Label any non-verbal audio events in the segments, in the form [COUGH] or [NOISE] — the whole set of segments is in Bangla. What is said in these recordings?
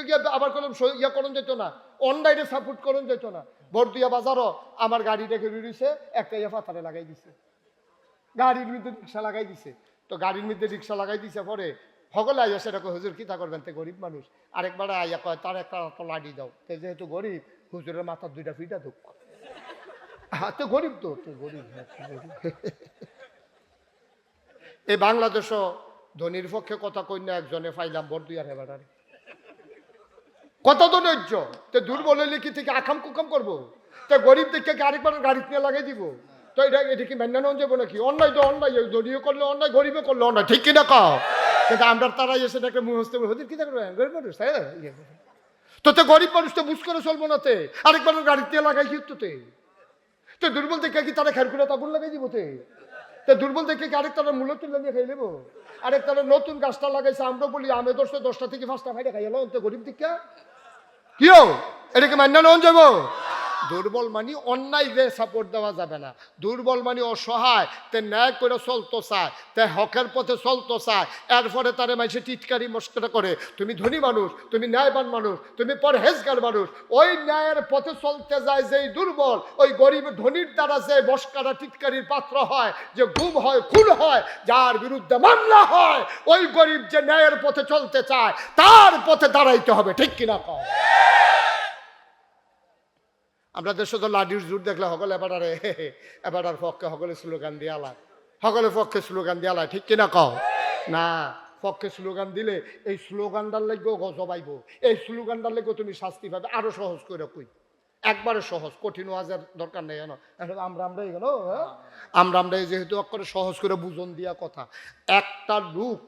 করতে গিয়ে আবার স- ইয়া করণ যেত না। অনলাইনে সাপোর্ট করণ যেত না। বর্দিয়া বাজারও আমার গাড়ি রেখে রয়েছে একটা ইয়া ফাতারে লাগাই দিছে। গাড়ির মধ্যে রিক্সা লাগাই দিছে। তো গাড়ির মধ্যে রিক্সা লাগাই দিছে পরে সকলে আইয়া সেটা হুজুর কিতা করবেন? তে গরিব মানুষ। আরেকবার আইয়া কয় তার একটা তো লাডি দাও। তো যেহেতু গরিব হুজুরের মাথার দুইটা ফিটা দুঃখ হ্যাঁ তো গরিব তো তো গরিব হ্যাঁ, গরিব। এই বাংলাদেশও ধনির পক্ষে কথা কই না একজনে পাইলাম বর্দুয়ার হেবাটারে কত তো নৈর্য তো দুর্বল হইলে কি থেকে আখাম কুকাম করব? তো গরিব দেখে কি আরেকবার গাড়ি নিয়ে লাগাই দিব? তো এটা এটা কি মেনে যাব নাকি? অন্যায় তো অন্যায় ধনীও করলে অন্যায়, গরিবে করলে অন্যায়, ঠিক কিনা কাও? কিন্তু আমরা তারা এসে একটা মুহস্তে হতে কি থাকবে গরিব মানুষ, তাই ইয়ে তো তো গরিব মানুষ তো বুঝ করে চলবো না তে? আরেকবার গাড়ি নিয়ে লাগাই কি তো তে। দুর্বল দেখে কি তারা খের করে তাগুন লাগাই দিব তে? তো দুর্বল দেখে কি আরেক তারা মূল্য তুলে নিয়ে খাই নেব আরেক তারা নতুন গাছটা লাগাইছে, আমরা বলি আমি দশটা দশটা থেকে পাঁচটা ফাইটা খাই এলো তো গরিব দিকা কিও এটাকে মান্য নন যাব। দুর্বল মানি অন্যায় যে সাপোর্ট দেওয়া যাবে না। দুর্বল মানি অসহায়, তে ন্যায় করে চলতো চায় তে হকের পথে চলতো চায় এরপরে তারে মাইসে টিটকারি মস্করা করে। তুমি ধনী মানুষ, তুমি ন্যায়বান মানুষ, তুমি পরহেজগার মানুষ, ওই ন্যায়ের পথে চলতে যায় যেই দুর্বল, ওই গরিব ধনীর দ্বারা যে মস্কারা টিটকারির পাত্র হয়, যে গুম হয়, খুন হয়, যার বিরুদ্ধে মামলা হয়, ওই গরিব যে ন্যায়ের পথে চলতে চায়, তার পথে দাঁড়াইতে হবে, ঠিক কিনা কম আমরা দেশে তো লাডির দেখলে সকলে এবার এবার পক্ষে সকলে স্লোগান দিয়ালা সকলে পক্ষে স্লোগান দিয়ালা ঠিক কিনা কও? না, পক্ষে স্লোগান দিলে এই স্লোগানটার লাগবেও গজবাইব। এই স্লোগানটার লাগবেও তুমি শাস্তি পাবে, আরও সহজ করে কই? একবারে সহজ, কঠিন ওয়াজের দরকার নেই জানো এখন আমরা আমরাই গেল আমরা আমরাই যেহেতু করে সহজ করে বুঝন দিয়া কথা। একটা লোক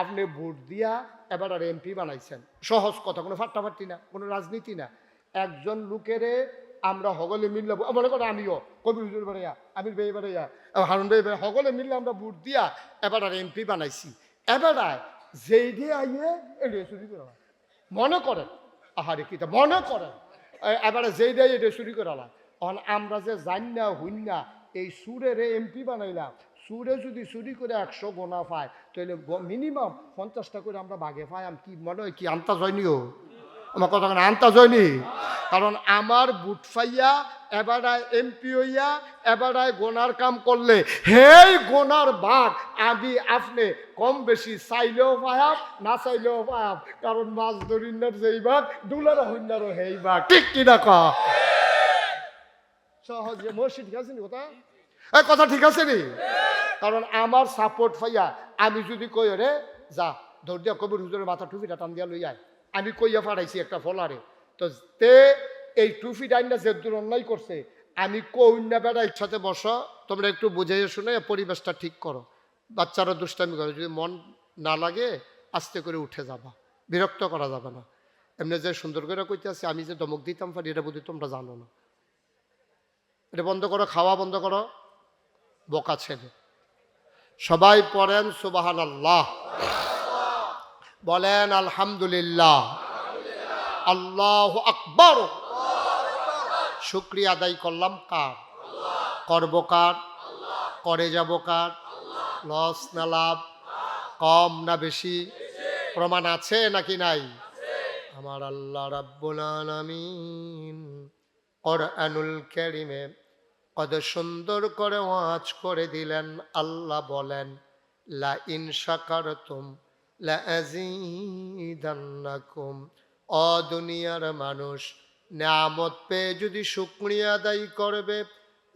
আপনি ভোট দিয়া এবার আর এমপি বানাইছেন। সহজ কথা, কোনো ফাট্টাফাট্টি না, কোনো রাজনীতি না। একজন লোকেরে আমরা সকলে মিললে মনে করো আমিও, কবি হুজুর বাড়াইয়া, আমির ভাই বাড়াইয়া হারুন বাড়াইয়া, সকলে মিললে আমরা ভোট দিয়া এবার এমপি বানাইছি। এবার যেই দিয়ে আইয়ে এড়িয়ে চুরি করে মনে করেন, আহারে কিতা মনে করেন এবারে যেই দেয় এটা চুরি করালাম অন আমরা যে জান না হইন না এই সুরের এমপি বানাইলাম, সুরে যদি চুরি করে একশো গোনা পায় তাহলে মিনিমাম পঞ্চাশটা করে আমরা বাগে পাই, আম কি মনে হয় কি আন্তা জয়নিও আমার কথা কেন আন্তা জয়নি। কারণ আমার বুট ফাইয়া এবারায় এমপি হইয়া এবারায় গোনার কাম করলে, হেই গোনার ভাগ আমি আপনি কম বেশি চাইলেও পায়াম না চাইলেও পায়াম কারণ মাছ ধরিনার যেই ভাগ দুলার হইনারও হেই ভাগ ঠিক কিনা ক সহজে মসি ঠিক নি কথা? এই কথা ঠিক আছে নি? কারণ আমার সাপোর্ট পাইয়া আমি যদি কই রে, যা ধর দিয়া কবির হুজুরের মাথা টুপিটা টান দিয়া লই আয়। আমি কইয়া ফাড়াইছি একটা ফলারে। তো তে এই টুপি ডাইনটা যে দূর অন্যায় করছে, আমি কন্যা বেড়া ইচ্ছাতে বসো, তোমরা একটু বুঝাইয়ে শুনে পরিবেশটা ঠিক করো। বাচ্চারা দুষ্টামি করে, যদি মন না লাগে, আস্তে করে উঠে যাবা। বিরক্ত করা যাবে না। এমনি যে সুন্দর করে কইতে আছে আমি যে দমক দিতাম পারি এটা বুঝি তোমরা জানো না। এটা বন্ধ করো, খাওয়া বন্ধ করো, বোকা ছেলে। সবাই পড়েন সুবাহান আল্লাহ বলেন, আলহামদুলিল্লাহ। আল্লাহ আকবর। শুক্রিয়া আদায় করলাম কার? করব কার? করে যাব কার? লস না লাভ? কম না বেশি? প্রমাণ আছে নাকি নাই? আমার আল্লাহ রাব্বুল আলামিন কোরআনুল কারীমে কত সুন্দর করে ওয়াজ করে দিলেন। আল্লাহ বলেন, লা ইন লা আযীদান্নাকুম অ দুনিয়ার মানুষ নামত পেয়ে যদি শুকরিয়া আদায় করবে,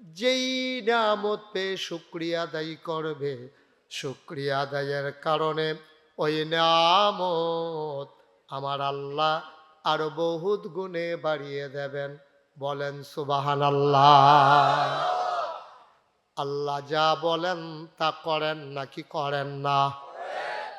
যেই নামত পেয়ে শুক্রিয়া আদায় করবে, শুক্রিয়া আদায়ের কারণে ওই নামত আমার আল্লাহ আরও বহুত গুণে বাড়িয়ে দেবেন। বলেন সুবাহান আল্লাহ আল্লাহ যা বলেন তা করেন নাকি করেন না?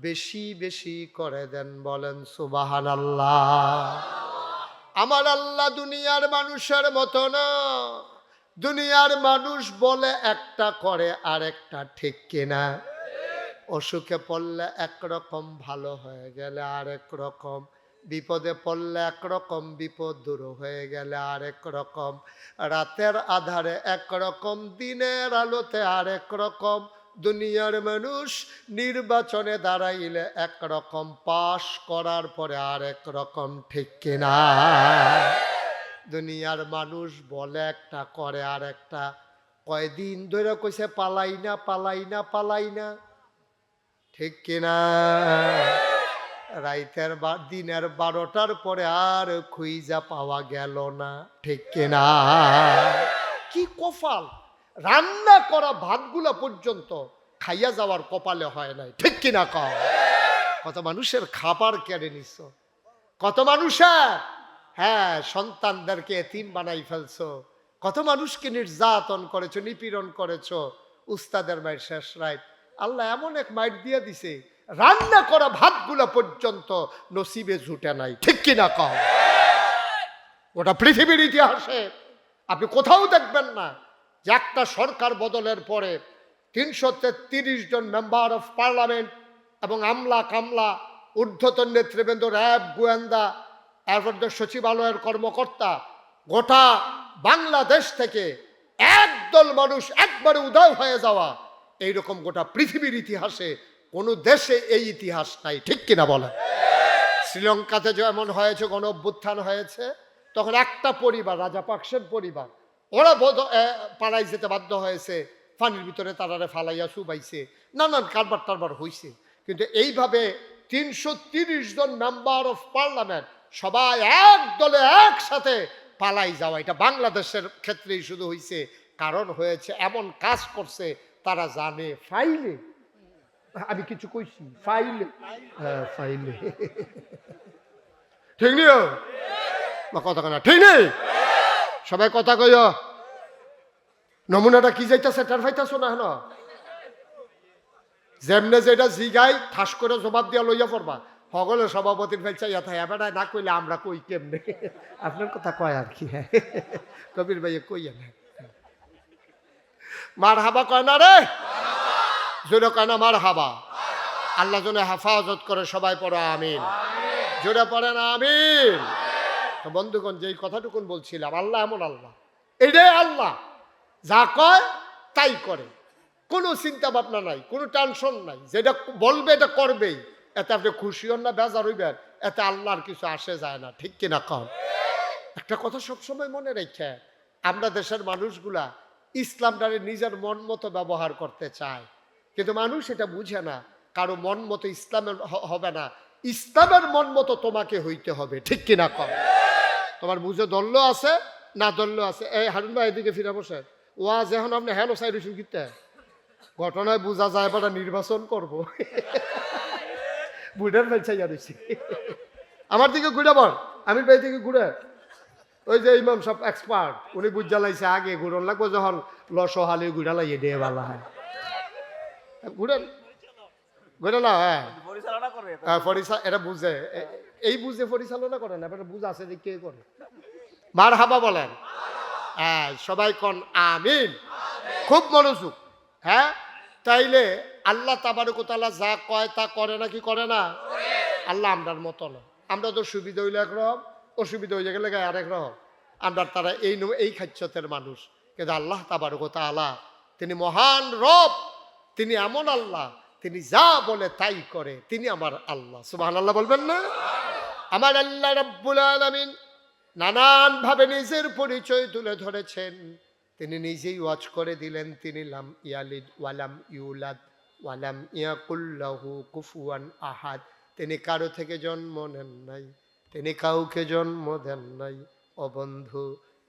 বেশি বেশি করে দেন, বলেন সুবাহান আল্লাহ আমার আল্লাহ দুনিয়ার মানুষের মতো না। দুনিয়ার মানুষ বলে একটা করে আর একটা ঠিক কিনা? অসুখে পড়লে একরকম ভালো হয়ে গেলে আরেক রকম বিপদে পড়লে একরকম, বিপদ দূর হয়ে গেলে আরেক রকম রাতের আধারে একরকম, দিনের আলোতে আরেক রকম দুনিয়ার মানুষ নির্বাচনে দাঁড়াইলে একরকম পাশ করার পরে আরেক রকম, ঠিক কিনা? দুনিয়ার মানুষ বলে একটা, করে আর একটা কয়দিন ধরে কইছে, পালাই না পালাই না পালাই না। ঠিক কিনা? রাইতের দিনের বারোটার পরে আর খুইজা পাওয়া গেল না, ঠিক কিনা? কি কপাল! রান্না করা ভাতগুলা পর্যন্ত খাইয়া যাওয়ার কপালে হয় নাই। ঠিক কিনা কত মানুষের খাবার কেড়ে নিছ? কত মানুষের? হ্যাঁ সন্তানদেরকে এতিম বানাই ফেলছো। কত মানুষকে নির্যাতন করেছ, নিপীড়ন করেছ। উস্তাদের মায়ের শেষ রাইট আল্লাহ এমন এক মাইট দিয়ে দিছে, রান্না করা ভাতগুলা পর্যন্ত নসিবে জুটে নাই। ঠিক কিনা কও? ওটা পৃথিবীর ইতিহাসে আপনি কোথাও দেখবেন না একটা সরকার বদলের পরে তিনশো তেত্রিশ জন মেম্বার অফ পার্লামেন্ট এবং আমলা কামলা ঊর্ধ্বতন নেতৃবৃন্দ, র্যাব, গোয়েন্দা এরপর সচিবালয়ের কর্মকর্তা, গোটা বাংলাদেশ থেকে একদল মানুষ একবারে উদয় হয়ে যাওয়া, এইরকম গোটা পৃথিবীর ইতিহাসে কোনো দেশে এই ইতিহাস নাই, ঠিক কিনা বলে শ্রীলঙ্কাতে যেমন হয়েছে গণ অভ্যুত্থান হয়েছে, তখন একটা পরিবার, রাজা পাকসের পরিবার ওরা বোধ পাড়ায় যেতে বাধ্য হয়েছে। পানির ভিতরে তারারে ফালাইয়া সুবাইছে নানান কারবার টারবার হয়েছে কিন্তু এইভাবে তিনশো জন মেম্বার অফ পার্লামেন্ট সবাই এক দলে একসাথে পালাই যাওয়া, এটা বাংলাদেশের ক্ষেত্রেই শুধু হয়েছে কারণ হয়েছে, এমন কাজ করছে, তারা জানে ফাইলে। আমি কিছু কইছি, ফাইলে। হ্যাঁ ফাইলে। ঠিক নিও কথা কেনা ঠিক নেই? সবাই কথা কইও। নমুনাটা কি যাইতেছে টার ফাইতাছো না হেন? যেমনে যেটা জিগাই, ঠাস করে জবাব দিয়া লইয়া পড়বা। সকলে সভাপতির না কইলে আমরা কই কেমনে? আপনার কথা কয় আর কি হ্যাঁ। কবির ভাইয়ে কইয়া না মার হাবা কয় না রে? জোরে কয় না মার হাবা আল্লাহ জনে হেফাজত করে সবাই পড়ো, আমিন। জোরে পড়ে না, আমিন। তো বন্ধুগণ, যেই কথাটুকুন বলছিলাম, আল্লাহ এমন আল্লাহ। এটাই আল্লাহ। যা কয়, তাই করে। কোনো চিন্তা ভাবনা নাই, কোনো টেনশন নাই। যেটা বলবে, এটা করবেই। এতে আপনি খুশি হন না, বেজার হইবেন। এতে আল্লাহর কিছু আসে যায় না। ঠিক কিনা কম একটা কথা সবসময় মনে রেখে, আমরা দেশের মানুষগুলা ইসলামটারে নিজের মন মতো ব্যবহার করতে চায় কিন্তু মানুষ এটা বুঝে না। কারও মন মতো ইসলামের হবে না। ইসলামের মন মতো তোমাকে হইতে হবে। ঠিক কিনা কম তোমার বুঝে দল্য আছে না দল্য আছে। এই হারুন ভাই এদিকে ফিরে বসে। ওয়াজ এখন আপনি হ্যালো সাইড হইছেন কিতে ঘটনায় বোঝা যায় এবার নির্বাচন করব। বুড়ের বেলছাইয়া রয়েছে আমার দিকে ঘুরে বল আমি ভাই দিকে ঘুরে। ওই যে ইমাম সব এক্সপার্ট উনি বুঝা লাইছে আগে ঘুরন লাগবো যখন লসহালি ঘুরা লাইয়ে দিয়ে ভালো হয়। ঘুরেন। ঘুরে না হ্যাঁ। পরিচালনা করবে। হ্যাঁ, এটা বুঝে। এই বুঝে পরিচালনা করে না এবার বুঝ আছে যে কে করে। মার হাবা বলেন। হ্যাঁ সবাই কন আমিন। খুব মনোযোগ। হ্যাঁ তাইলে আল্লাহ তাবারকতালা যা কয় তা করে না কি করে না? আল্লাহ আমরার মতো না। আমরা তো সুবিধা হইলে এক একরকম, অসুবিধা হয়ে গেলে গায়ে আরেক রকম। আমরা তারা এই এই খাচ্ছতের মানুষ। কিন্তু আল্লাহ তাবারকতা আলা তিনি মহান রব, তিনি এমন আল্লাহ, তিনি যা বলে তাই করে, তিনি আমার আল্লাহ। সুবাহ আল্লাহ বলবেন না? আমার আল্লাহ রব্বুল আলমিন নানানভাবে নিজের পরিচয় তুলে ধরেছেন। তিনি নিজেই ওয়াজ করে দিলেন, তিনি লাম ইয়ালিদ ওয়ালাম ইউলাদ ওয়ালাম ইয়াকুল্লাহু কুফুয়ান আহাদ। তিনি কারও থেকে জন্ম নেন নাই, তিনি কাউকে জন্ম দেন নাই। ও বন্ধু,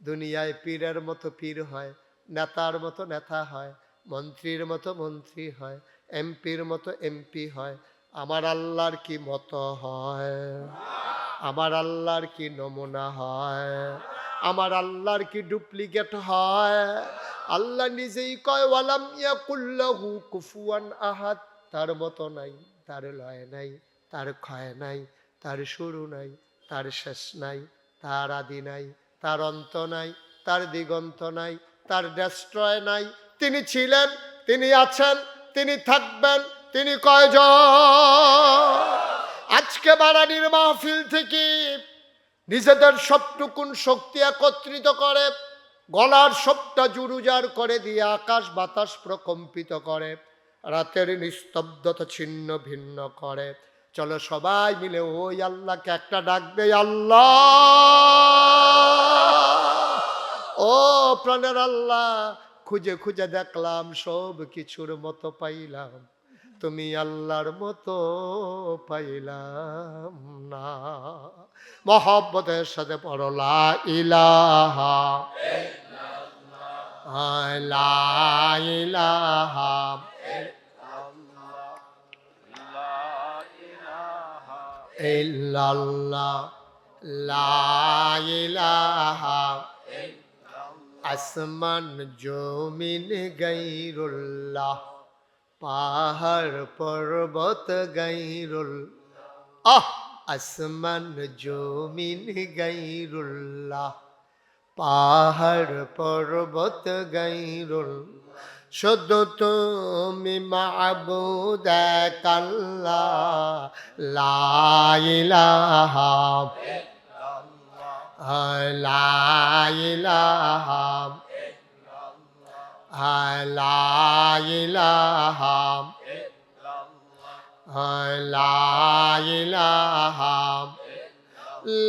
দুনিয়ায় পীরের মতো পীর হয়, নেতার মতো নেতা হয়, মন্ত্রীর মতো মন্ত্রী হয়, এমপির মতো এমপি হয় আমার আল্লাহর কি মতো হয়? আমার আল্লাহর কি নমুনা হয়? আমার আল্লাহর কি ডুপ্লিকেট হয়? আল্লাহ নিজেই কয়, ওয়ালাম ইয়াকুল্লাহু কুফুয়ান আহাদ। তার মতো নাই, তার লয় নাই, তার ক্ষয় নাই, তার শুরু নাই, তার শেষ নাই, তার আদি নাই, তার অন্ত নাই, তার দিগন্ত নাই, তার ডেস্ট্রয় নাই। তিনি ছিলেন, তিনি আছেন, তিনি থাকবেন। তিনি কয়জন? আজকে বারানির মাহফিল থেকে নিজেদের সবটুকুন শক্তি একত্রিত করে, গলার সবটা জুরুজার করে দিয়ে আকাশ বাতাস প্রকম্পিত করে, রাতের নিস্তব্ধতা ছিন্ন ভিন্ন করে। চলো সবাই মিলে, ওই আল্লাহকে একটা ডাকবে আল্লাহ! ও প্রাণের আল্লাহ, খুঁজে খুঁজে দেখলাম সব কিছুর মতো পাইলাম। তুমি আল্লাহর মতো পাইলাম না। মহব্বতের সাথে পড়ো লা ইলাহা ইলাহা। আসমান জমিন গাইরুল্লাহ। পাহাড় পর্বত গাইরুল, আহ, আসমান জমিন গাইরুল্লাহ, পাহাড় পর্বত গাইরুল, শুধু তুমি মাবুদ কাল্লা লাইলাহা লাইলাহা লাইলাহা লাইলাহা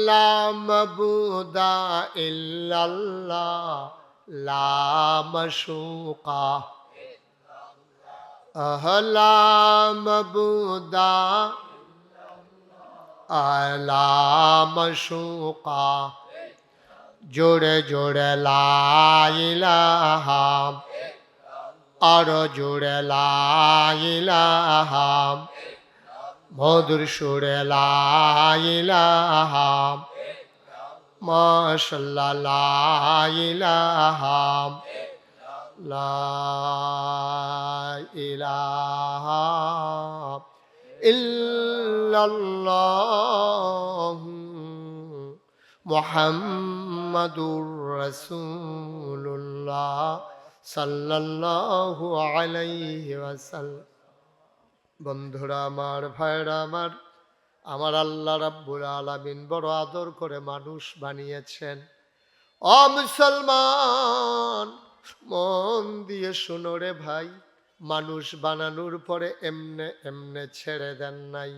লা মাবুদা ইল্লাল্লাহ লা মাশুকা আহলা মাবুদা আলা মাশুকা জোড়ে জোড়ে লাইলাহা আরও জোড়ে লাইলাহা মধুর সুরে লাইলাহা মাশাল্লাহ লাইলাহা লা ইলাহা ইল্লাল্লাহ মুহাম্মাদুর রাসূলুল্লাহ সাল্লাল্লাহু আলাইহি ওয়াসাল্লাম। বন্ধুরা আমার ভাইরা আমার আমার আল্লাহ রাব্বুল আলামিন বড় আদর করে মানুষ বানিয়েছেন। অ মুসলমান, মন দিয়ে শুনো রে ভাই, মানুষ বানানোর পরে এমনে এমনে ছেড়ে দেন নাই।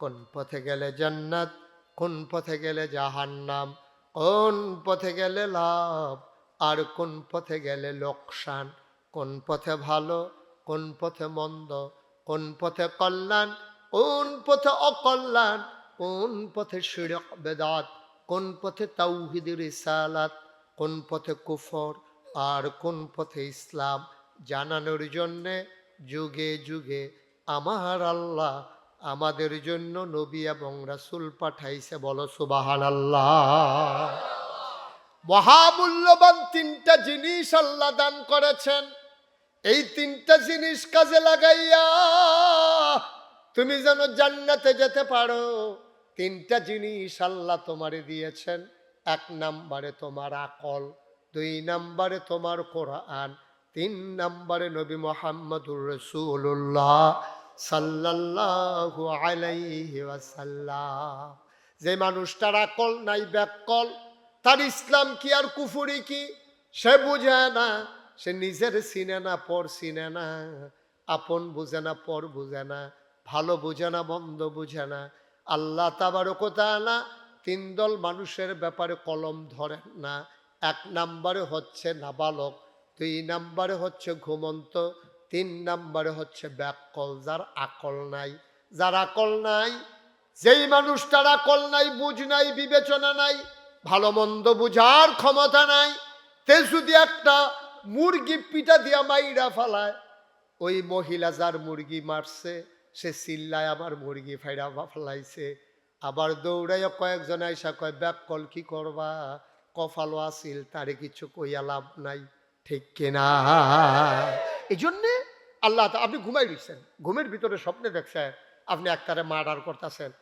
কোন পথে গেলে জান্নাত, কোন পথে গেলে জাহান্নাম কোন পথে গেলে লাভ আর কোন পথে গেলে লোকসান কোন পথে ভালো কোন পথে মন্দ কোন পথে কল্যাণ কোন পথে অকল্যাণ কোন পথে শিরক বেদাত কোন পথে তাওহিদের রিসালাত কোন পথে কুফর আর কোন পথে ইসলাম জানানোর জন্যে যুগে যুগে আমার আল্লাহ আমাদের জন্য নবী এবং রাসুল পাঠাইছে, বলো সুবাহান আল্লাহ মহামূল্যবান তিনটা জিনিস আল্লাহ দান করেছেন। এই তিনটা জিনিস কাজে লাগাইয়া তুমি যেন জান্নাতে যেতে পারো। তিনটা জিনিস আল্লাহ তোমারে দিয়েছেন। এক নাম্বারে তোমার আকল, দুই নাম্বারে তোমার কোরআন, তিন নাম্বারে নবী মোহাম্মদুর রসুল্লাহ সাল্লাল্লাহু আলাইহি ওয়াসাল্লাম। যে মানুষটার আকল নাই ব্যাকল, তার ইসলাম কি আর কুফুরি কি? সে বুঝে না, সে নিজের চিনে না, পর চিনে না, আপন বুঝে না, পর বুঝে না, ভালো বুঝে না, মন্দ বুঝে না। আল্লাহ তাবারকতা না তিন দল মানুষের ব্যাপারে কলম ধরেন না। এক নাম্বারে হচ্ছে নাবালক, দুই নাম্বারে হচ্ছে ঘুমন্ত তিন নাম্বারে হচ্ছে ব্যাকল যার আকল নাই। যার আকল নাই, যেই মানুষটার আকল নাই, বুঝ নাই, বিবেচনা নাই, ভালো মন্দ বুঝার ক্ষমতা নাই, তে যদি একটা মুরগি পিঠা দিয়া মাইরা ফালায়, ওই মহিলা যার মুরগি মারছে, সে চিল্লায় আমার মুরগি ফাইরা ফেলাইছে। আবার দৌড়াইয়া কয়েকজন আইসা কয় ব্যাক কল কি করবা? কফালো আসিল তারে কিছু কইয়া লাভ নাই। ঠিক কিনা? এই জন্যে আল্লাহ আপনি ঘুমাই দিচ্ছেন। ঘুমের ভিতরে স্বপ্নে দেখছেন, আপনি একটারে মার্ডার করতেছেন।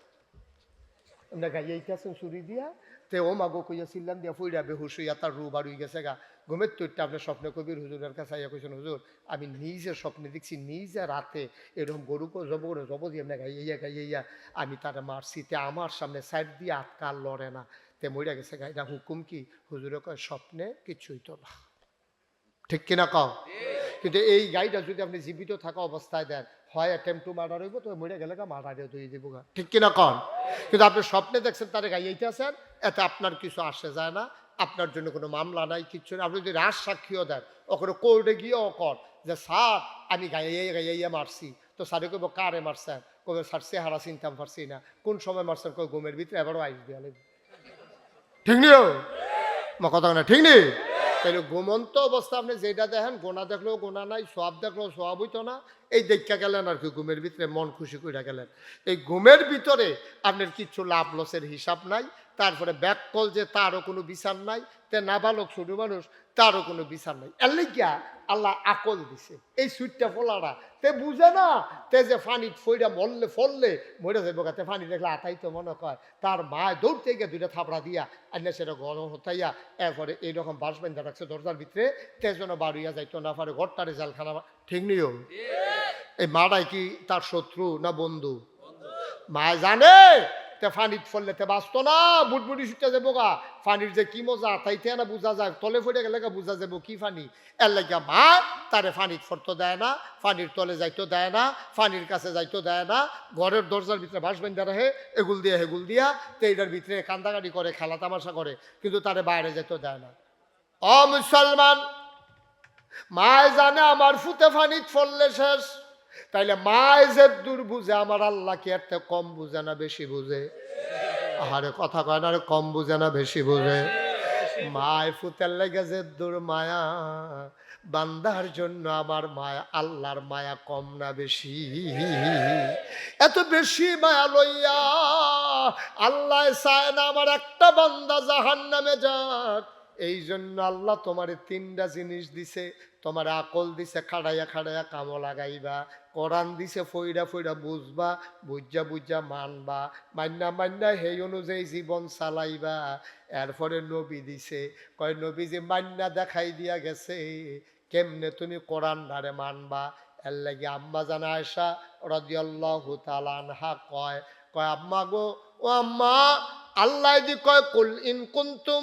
এমনি গাইয়াইতে আছেন চুরি দিয়া তে ও মাগো কইয়া চিল্লান দিয়া ফুইরা বেহুশ হইয়া তার রু বাড়ি গেছে গা। ঘুমের তৈরটা আপনার স্বপ্নে কবির হুজুরের কাছে আইয়া কইছেন, হুজুর, আমি নিজে স্বপ্নে দেখছি, নিজে রাতে এরকম গরুকে জব করে জব দিয়ে এমনি গাইয়া গাইয়া আমি তারা মারছি, তে আমার সামনে সাইড দিয়ে আটকাল লড়ে না। তে মইরা গেছে গাইটা হুকুম কি? হুজুরে কয়, স্বপ্নে কিছুই তো না। ঠিক কিনা কও? কিন্তু এই গাড়িটা যদি আপনি জীবিত থাকা অবস্থায় দেন, হয় অ্যাটেম্প টু মার্ডার হইব, তো মরে গেলে মার্ডারে দিয়ে দিব। ঠিক কিনা কন? কিন্তু আপনি স্বপ্নে দেখছেন তারে গাইয়াইতে আছেন এতে আপনার কিছু আসে যায় না, আপনার জন্য কোনো মামলা নাই, কিচ্ছু না আপনি যদি রাজ সাক্ষীও দেন ওখানে কোর্টে গিয়েও কর যে, স্যার, আমি গাইয়াই গাইয়াইয়া মারছি। তো স্যারে কইব, কারে মারছেন? কবে স্যার, চেহারা চিনতাম, পারছি না। কোন সময় মারছেন? কই ঘুমের ভিতরে এবারও আইস দিয়া লাগবে। ঠিক নিও কথা না ঠিক নেই তাহলে ঘুমন্ত অবস্থা আপনি যেটা দেখেন, গোনা দেখলেও গোনা নাই সব দেখলেও সব হইতো না, এই দেখা গেলেন আর কি ঘুমের ভিতরে, মন খুশি করে গেলেন। এই ঘুমের ভিতরে আপনার কিছু লাভ লসের হিসাব নাই তারপরে ব্যাক কল যে তারও কোনো বিচার নাই তে নাবালক ছোট মানুষ তারও কোনো বিচার নাই। এর লিগিয়া আল্লাহ আকল দিছে। এই সুইটটা ফোলারা। তে বুঝে না তে যে ফানি ফইরা মরলে ফললে মরে যাব গাতে ফানি দেখলে আতাই তো মনে কয় তার মা দৌড়তে গিয়ে দুইটা থাপড়া দিয়া আন্না সেটা গরম হতাইয়া এরপরে এইরকম বাস বেঁধে রাখছে দরজার ভিতরে তেজনে বাড়িয়া যাইতো না পারে ঘরটারে জালখানা ঠিক নিও এই মাটাই কি তার শত্রু না বন্ধু? মা জানে তে ফানিত ফললে তে বাঁচতো না, বুটবুটি ছুটে যাব গা। ফানির যে কি মজা তাইতে না বুঝা যায়, তলে ফুটে গেলে গা বুঝা যাব কি ফানি। এর লাগিয়া মা, তারে ফানিত ফরতো দেয় না, ফানির তলে যাইতো দেয় না, ফানির কাছে যাইতো দেয় না, ঘরের দরজার ভিতরে বাস বেঁধে রাখে, এগুল দিয়া হেগুল দিয়া, তো এইটার ভিতরে কান্দাকাটি করে, খেলা তামাশা করে, কিন্তু তারে বাইরে যেতে দেয় না। অ, মুসলমান, মায় জানে আমার ফুতে ফানিত ফললে শেষ। তাইলে মায় যে দূর বুঝে, আমার আল্লাহ কি একটা কম বুঝে না, বেশি বুঝে। আরে কথা কয় না কম বুঝে না, বেশি বুঝে। মায় ফুতের লেগে যে দূর মায়া, বান্দার জন্য আমার মায়া, আল্লাহর মায়া কম না বেশি। এত বেশি মায়া লইয়া আল্লাহ চায় না আমার একটা বান্দা জাহান নামে যাক। এই জন্য আল্লাহ তোমার তিনটা জিনিস দিছে, তোমার আকল দিছে খাড়াইয়া খাড়াইয়া কামো লাগাইবা, কোরআন দিছে ফইরা ফইরা বুঝবা, বুঝা বুঝা মানবা মান্না মান্না সেই অনুযায়ী জীবন চালাইবা। এরপরে নবী দিছে, কয় নবী যে মান্না দেখাই দিয়া গেছে, কেমনে তুমি কোরআন ধারে মানবা? এর লাগি আম্মা জানা আয়সা রদিয়াল্লাহু তাআলা আনহা কয় কয় আম্মা গো, ও আম্মা, আল্লাহ দি কয়, কুল ইন কুনতুম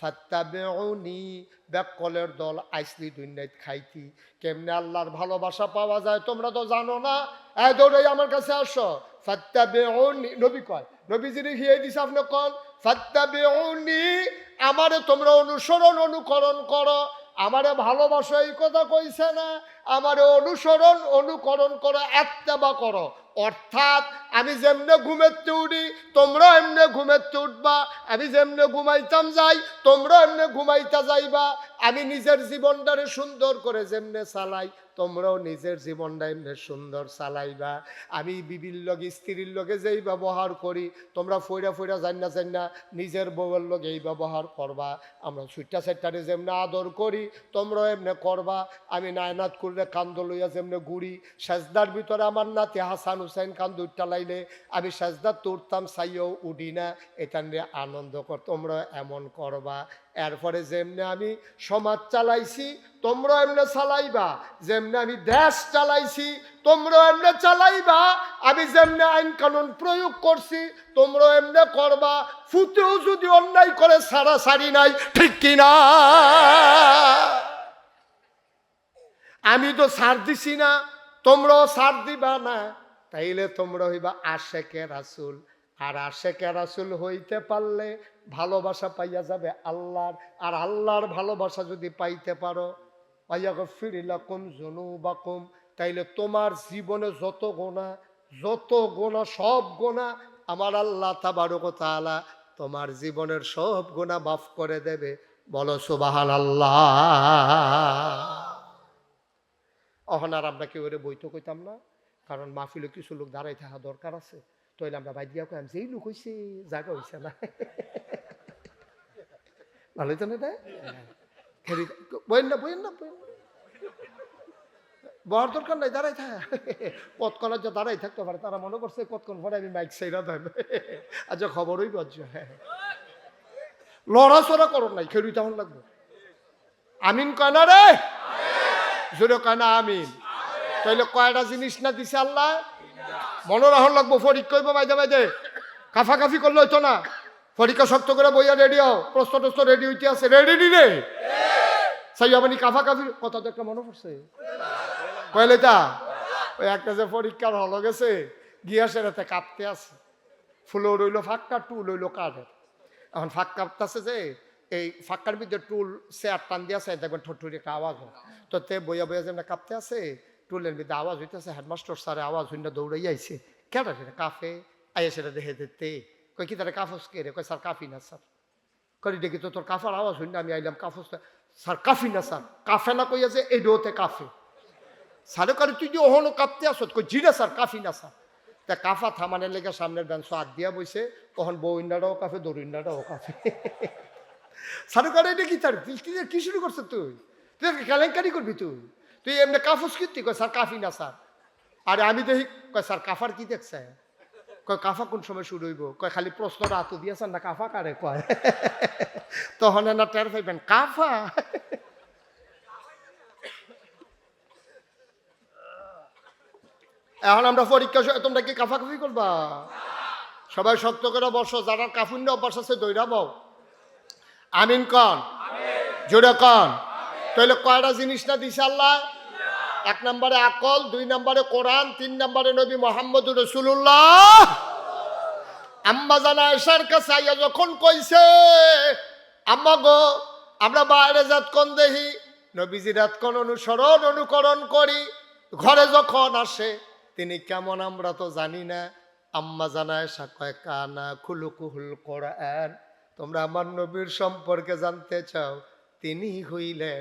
ফাত্তাবিউনি ব্যাককলের দল আইসলি দুনিয়াত খাইতি। কেমনে আল্লাহর ভালোবাসা পাওয়া যায় তোমরা তো জানো না? এ দৌড়ে আমার কাছে আসো। ফাত্তাবিউনি, নবী কয় নবী যিনি হিয়ে দিছে আপনি কন? ফাত্তাবিউনি, আমারে তোমরা অনুসরণ, অনুকরণ করো। আমারে ভালোবাসা এই কথা কইছে না। আমারে অনুসরণ, অনুকরণ করো এত্তেবা করো। অর্থাৎ আমি যেমনে ঘুমেতে উঠি তোমরা এমনে ঘুমেতে উঠবা। আমি যেমনে ঘুমাইতাম যাই তোমরা এমনে ঘুমাইতা যাইবা। আমি নিজের জীবনটারে সুন্দর করে যেমনে চালাই তোমরাও নিজের জীবনটা এমনি সুন্দর চালাইবা। আমি বিবির লগে, স্ত্রীর লগে যেই ব্যবহার করি, তোমরা ফইরা ফইরা জান না না নিজের বউয়ের লগে এই ব্যবহার করবা। আমরা সুইটা সাইটারে যেমনি আদর করি, তোমরাও এমনি করবা। আমি নায়নাত করলে কান্দ লইয়া যেমনি ঘুরি, সাজদার ভিতরে আমার নাতি হাসান হুসাইন কান্দ উঠটা লাইলে আমি সাজদার তুরতাম চাইও উঠি না। এটা নিয়ে আনন্দ কর তোমরা এমন করবা। এরপরে যেমনি আমি সমাজ চালাইছি তোমরা এমনি চালাইবা। যেমনি আমি দেশ চালাইছি তোমরা এমনি চালাইবা। আমি যেমনি আইন কানুন প্রয়োগ করছি তোমরা এমনি করবা। ফুতেও যদি অন্যায় করে, সারা সারি নাই, ঠিক কিনা আমি তো সার দিছি না, তোমরাও সার দিবা না। তাইলে তোমরা হইবা আশেকে রাসুল। আর আশেকে রাসুল হইতে পারলে ভালোবাসা পাইয়া যাবে আল্লাহর। আর আল্লাহর ভালোবাসা যদি পাইতে পারো পাইয়াকে ফিরিলাকুম জনুবাকুম তাইলে তোমার জীবনে যত গোনা যত গোনা, সব গোনা আমার আল্লাহ তাবারক তাআলা তোমার জীবনের সব গোনা মাফ করে দেবে। বলো সুবাহান আল্লাহ অহন আর আমরা কেউ বইতে কইতাম না? কারণ মাহফিলে কিছু লোক দাঁড়াই থাকা দরকার আছে। তাইলে আমরা বাইর দিয়া কইলাম যেই লোক হইছে জায়গা হইছে না ভালো হইতো না এটা বইন না বইন না বইন বহার দরকার নাই দাঁড়াই থাক কতক্ষণের যে দাঁড়াই থাকতে পারে তারা মনে করছে কতক্ষণ পরে আমি মাইক সাইরা দেন আচ্ছা খবরই পাচ্ছ হ্যাঁ লড়াচড়া করো নাই খেলুই তখন লাগবো আমিন কয় না রে জোরে কয় না আমিন তাইলে কয়টা জিনিস না দিছে আল্লাহ মনে রাখন লাগবো ফরিক বাইদে বাইদে। কাফা কাফি করলে হইতো না। পরীক্ষা শক্ত করে বইয়া রেডি হও। প্রশ্ন টস্ত রেডি হইতে আছে। রেডি নি রে সাই আপনি কাফা কাফি কথা তো একটা মনে পড়ছে কইলে তা ওই একটা যে পরীক্ষার হল গেছে গিয়া সেরাতে কাঁপতে আছে। ফুলো রইল ফাঁকা টুল রইল কাঠের। এখন ফাঁক কাঁপতেছে যে, এই ফাঁকার ভিতরে টুল, চেয়ার টান দিয়ে আছে দেখবেন ঠোঁটুরি একটা আওয়াজ তো তে বইয়া বইয়া যেমন কাঁপতে আছে টুলের ভিতরে আওয়াজ হইতেছে, হেডমাস্টার স্যারে আওয়াজ হইনা দৌড়াই আইছে কেটা সেটা, কাফে? আইয়া সেটা দেখে দিতে কই কি তারা কাফস কে রে? কই স্যার, কাফি না, স্যার। করি দেখি তো তোর কাফার আওয়াজ হইনা, আমি আইলাম কাফস স্যার, কাফি না, স্যার। কাফে না কইয়া যে এই ডোতে কাফে। স্যারে করে তুই যে ওহনো কাঁপতে আসত কই জিরা স্যার, কাফি না, স্যার। তা কাফা থামানের লেগে সামনের বেঞ্চ আগ দিয়া বইছে, তখন বউ ইন্ডাটাও কাফে দৌড় ইন্ডাটাও কাফে। স্যারে করে এটা কি তার কি শুরু করছ তুই? তুই কেলেঙ্কারি করবি তুই? তুই এমনি কাফুস কীর্তি কয়, স্যার, কাফি না, স্যার। আরে আমি দেখি, কয়, স্যার, কাফার কি দেখছে? কয়, কাফা কোন সময় শুরু হইব? কয়, খালি প্রশ্নটা আতো দিয়েছেন না কাফা কারে? কয়, [LAUGHS] তখন না টের পাইবেন, কাফা? [LAUGHS] এখন আমরা পরীক্ষা তোমরা কি কাফাকাফি করবা? সবাই শক্ত করে বসো, যারা কাফুন্য অভ্যাস আছে দৈরা বউ আমিন কন? জোরে কন? তাহলে কয়টা জিনিস না দিছে আল্লাহ? এক নম্বরে আকল, দুই নম্বরে কোরআন, তিন নম্বরে নবী মোহাম্মদ রসুল্লাহ আম্মা এসার কাছে আইয়া যখন কইছে, আম্মা গো, আমরা বাইরে যাত কোন দেহি নবীজি রাত কোন অনুসরণ, অনুকরণ করি, ঘরে যখন আসে, তিনি কেমন আমরা তো জানি না। আম্মা জানা এসা কয়, কানা খুলুকুহুল কোরআন, তোমরা আমার নবীর সম্পর্কে জানতে চাও, তিনি হইলেন